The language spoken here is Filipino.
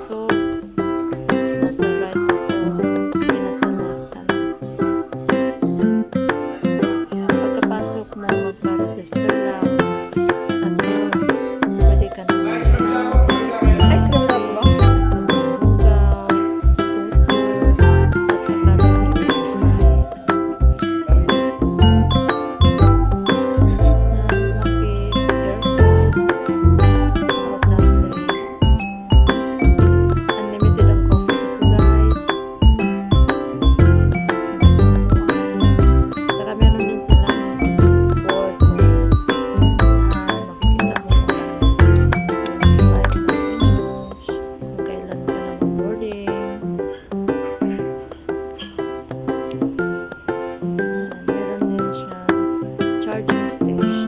kaso nasa right. Ako nasa left pagkapasok mo magpa-register lang station.